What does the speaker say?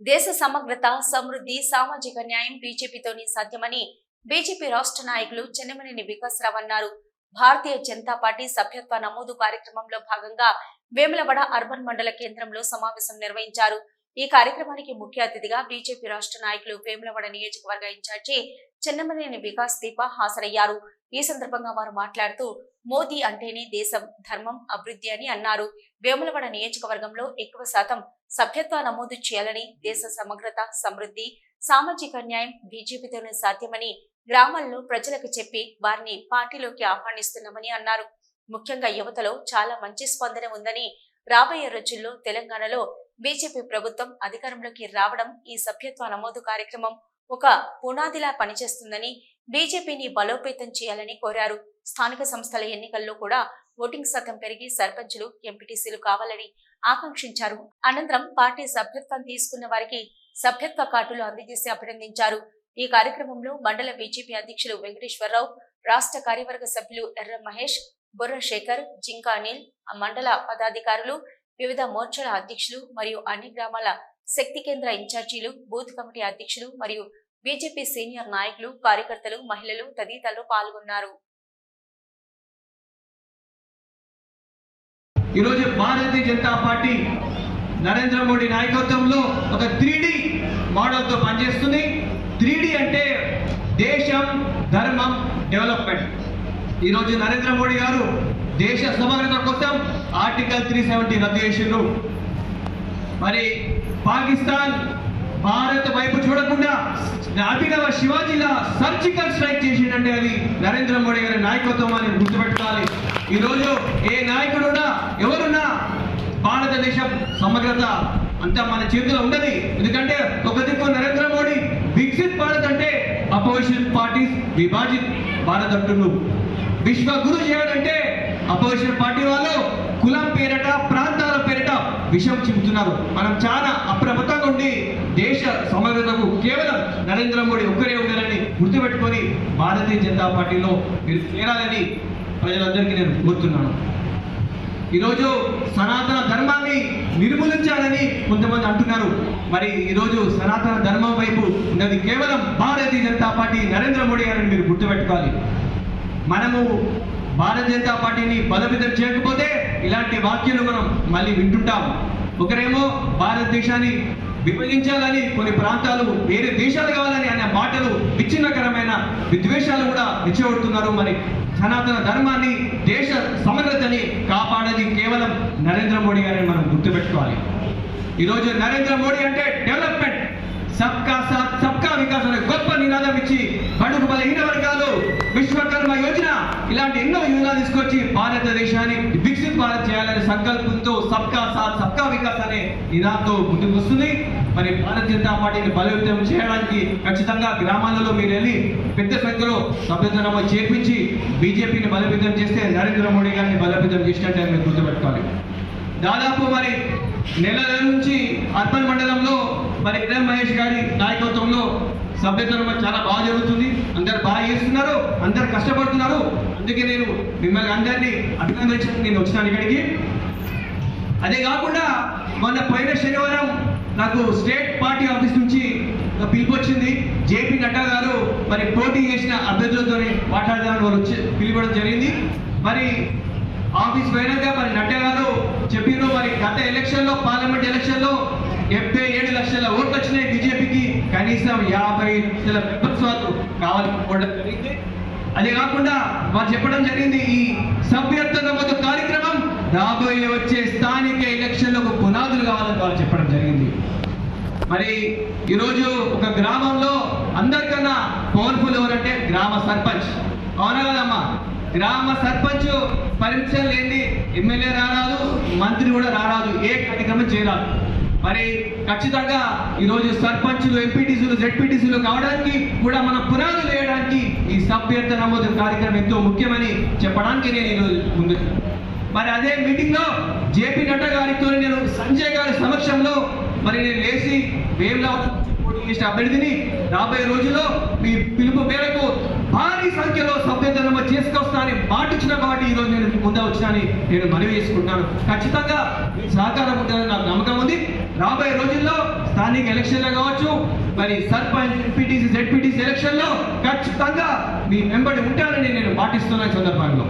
దేశ సమగ్రత సమృద్ధి సామాజిక న్యాయం బీజేపీతోనే సాధ్యమని బీజేపీ రాష్ట్ర నాయకులు చెన్నమనేని వికాసరావు అన్నారు. భారతీయ జనతా పార్టీ సభ్యత్వ నమోదు కార్యక్రమంలో భాగంగా వేములవాడ అర్బన్ మండల కేంద్రంలో సమావేశం నిర్వహించారు. ఈ కార్యక్రమానికి ముఖ్య అతిథిగా బీజేపీ రాష్ట్ర నాయకులు వేములవాడ నియోజకవర్గ ఇన్ఛార్జి చెన్నమనేని వికాస్ దీప హాజరయ్యారు. ఈ సందర్భంగా వారు మాట్లాడుతూ మోదీ అంటేనే దేశం ధర్మం అభివృద్ధి అని అన్నారు. వేములవాడ నియోజకవర్గంలో ఎక్కువ శాతం సభ్యత్వ నమోదు చేయాలని దేశ సమగ్రత సమృద్ధి సామాజిక న్యాయం బీజేపీతోనే సాధ్యమని గ్రామాల్లో ప్రజలకు చెప్పి వారిని పార్టీలోకి ఆహ్వానిస్తున్నామని అన్నారు. ముఖ్యంగా యువతలో చాలా మంచి స్పందన ఉందని రాబోయే రోజుల్లో తెలంగాణలో బీజేపీ ప్రభుత్వం అధికారంలోకి రావడం ఈ సభ్యత్వ నమోదు కార్యక్రమం ఒక పునాదిలా పనిచేస్తుందని బీజేపీని బలోపేతం చేయాలని కోరారు. స్థానిక సంస్థల ఎన్నికల్లో కూడా ఓటింగ్ శాతం పెరిగి సర్పంచులు ఎంపీటీసీలు కావాలని ఆకాంక్షించారు. అనంతరం పార్టీ సభ్యత్వం తీసుకున్న వారికి సభ్యత్వ కార్డులు అందజేసి అభినందించారు. ఈ కార్యక్రమంలో మండల బీజేపీ అధ్యక్షులు వెంకటేశ్వరరావు రాష్ట్ర కార్యవర్గ సభ్యులు ఎర్ర మహేష్ బుర్ర శేఖర్ జింకా అనిల్ మండల పదాధికారులు వివిధ మోర్చాల అధ్యక్షులు మరియు అన్ని గ్రామాల శక్తి కేంద్ర ఇన్ఛార్జీలు బూత్ కమిటీ అధ్యక్షులు మరియు బీజేపీ సీనియర్ నాయకులు కార్యకర్తలు మహిళలు తదితరులు పాల్గొన్నారు. ఈరోజు భారతీయ జనతా పార్టీ నరేంద్ర మోడీ నాయకత్వంలో ఒక త్రీ మోడల్తో పనిచేస్తుంది. త్రీ అంటే దేశం ధర్మం డెవలప్మెంట్. ఈరోజు నరేంద్ర మోడీ గారు దేశ సమగ్రత కోసం ఆర్టికల్ త్రీ సెవెంటీ రద్దు చేసిండ్రు. మరి పాకిస్తాన్ భారత్ వైపు చూడకుండా అభినవ శివాజీలా సర్జికల్ స్ట్రైక్ చేసిండే అది నరేంద్ర మోడీ గారి నాయకత్వం అని గుర్తుపెట్టుకోవాలి. ఈరోజు ఏ నాయకుడున్నా ఎవరున్నా భారతదేశం సమగ్రత అంతా మన చేతిలో ఉండదు. ఎందుకంటే ఒక దిక్కు నరేంద్ర మోడీ వికసిత్ భారత్ అంటే అపోజిషన్ పార్టీస్ విభాజిత్ భారత్ అంటున్నారు. విశ్వ గురు చేయాలంటే అపోజిషన్ పార్టీ వాళ్ళు కులం పేరట ప్రాంతాల పేరిట విషం చెబుతున్నారు. మనం చాలా అప్రమత్తంగా ఉండి దేశ సమగ్రతకు కేవలం నరేంద్ర మోడీ ఒక్కరే ఉన్నారని గుర్తుపెట్టుకొని భారతీయ జనతా పార్టీలో మీరు చేరాలని ప్రజలందరికీ నేను కోరుతున్నాను. ఈరోజు సనాతన ధర్మాన్ని నిర్మూలించాలని కొంతమంది అంటున్నారు. మరి ఈరోజు సనాతన ధర్మం వైపు ఉన్నది కేవలం భారతీయ జనతా పార్టీ నరేంద్ర మోడీ గారిని మీరు గుర్తుపెట్టుకోవాలి. మనము భారతీయ జనతా పార్టీని బలోపేతం చేయకపోతే ఇలాంటి వాక్యాలు మనం మళ్ళీ వింటుంటాం. ఒకరేమో భారతదేశాన్ని విభజించాలని కొన్ని ప్రాంతాలు వేరే దేశాలు కావాలని అనే మాటలు విచ్ఛిన్నకరమైన విద్వేషాలు కూడా రెచ్చగొడుతున్నారు మరి సనాతన ధర్మాన్ని దేశ సమగ్రతని కాపాడేది కేవలం నరేంద్ర మోడీ గారిని మనం గుర్తుపెట్టుకోవాలి. ఈరోజు నరేంద్ర మోడీ అంటే డెవలప్మెంట్. సబ్కా సాత్ సబ్కా వికాస్ అనే గొప్ప నినాదం ఇచ్చి బడుగు బలహీన వర్గాలు విశ్వకర్మ యోజన ఇలాంటి ఎన్నో యోజనలు తీసుకొచ్చి భారతదేశాన్ని వికసిత్ భారత్ చేయాలనే సంకల్పంతో సబ్కా సాత్ సబ్కా వికాస్ అనే నినాదంతో ముందుకు వస్తుంది. మరి భారతీయ జనతా పార్టీని బలోపేతం చేయడానికి ఖచ్చితంగా గ్రామాలలో మీరు వెళ్ళి పెద్ద సంఖ్యలో సభ్యత్వ నమోదు చేర్పించి బీజేపీని బలోపేతం చేస్తే నరేంద్ర మోడీ గారిని బలోపేతం చేసినట్టు మీరు గుర్తుపెట్టుకోవాలి. దాదాపు మరి నెలల నుంచి అర్బన్ మండలంలో మరి ఇరం మహేష్ గారి నాయకత్వంలో సభ్యత్వం చాలా బాగా జరుగుతుంది. అందరు బాగా చేస్తున్నారు అందరు కష్టపడుతున్నారు. అందుకే నేను మిమ్మల్ని అందరినీ అభినందించడానికి నేను వచ్చినాను ఇక్కడికి. అదే కాకుండా మొన్న పోయిన శనివారం నాకు స్టేట్ పార్టీ ఆఫీస్ నుంచి పిలుపు వచ్చింది. జేపీ నడ్డా గారు మరి పోటీ చేసిన అభ్యర్థులతో మాట్లాడదామని వారు వచ్చి పిలిపడం జరిగింది. మరి ఆఫీస్ పోయినాక మరి నడ్డా గారు చెప్పిన మరి గత ఎలక్షన్లో పార్లమెంట్ ఎలక్షన్లో డెబ్బై ఏడు లక్షల ఓట్లు వచ్చినాయి. కనీసం యాభై లక్షల మెంబర్స్ కావాలనుకోవడం జరిగింది. అదే కాకుండా వారు చెప్పడం జరిగింది ఈ సభ్యత్వ నమోదు కార్యక్రమం రాబోయే వచ్చే స్థానిక ఎలక్షన్లకు పునాదులు కావాలని వారు చెప్పడం జరిగింది. మరి ఈరోజు ఒక గ్రామంలో అందరికన్నా పవర్ఫుల్ ఎవరంటే గ్రామ సర్పంచ్. అవునా కదమ్మా? గ్రామ సర్పంచ్ పర్మిషన్ లేని ఎమ్మెల్యే రారాదు మంత్రి కూడా రారాదు ఏ కార్యక్రమం చేయరాదు. మరి ఖచ్చితంగా ఈరోజు సర్పంచులు ఎంపీటీసీలు జెడ్పీటీసీలు కావడానికి కూడా మనం పునాదులు వేయడానికి ఈ సభ్యత్వ నమోదు కార్యక్రమం ఎంతో ముఖ్యమని చెప్పడానికి నేను ఈరోజు ముందు మరి అదే మీటింగ్లో జేపీ నడ్డా గారితో నేను సంజయ్ గారి సమక్షంలో మరి నేను లేచి వేమ్లా పోటీ అభ్యర్థిని రాబోయే రోజుల్లో మీ పిలుపు మేరకు భారీ సంఖ్యలో సభ్యత చేసుకొస్తానని మాటిచ్చిన కాబట్టి ఈ రోజు నేను ముందే వచ్చానని నేను మనవి చేసుకుంటున్నాను. ఖచ్చితంగా సహకారం ఉంటుందని నాకు నమ్మకం ఉంది. రాబోయే రోజుల్లో స్థానిక ఎలక్షన్లో కావచ్చు మరి సర్పంచ్ ఎంపీటీసీ జెడ్పీటీసీ ఎలక్షన్లో ఖచ్చితంగా మీ వెంబడి ఉంటానని నేను పాటిస్తున్న ఈ సందర్భంలో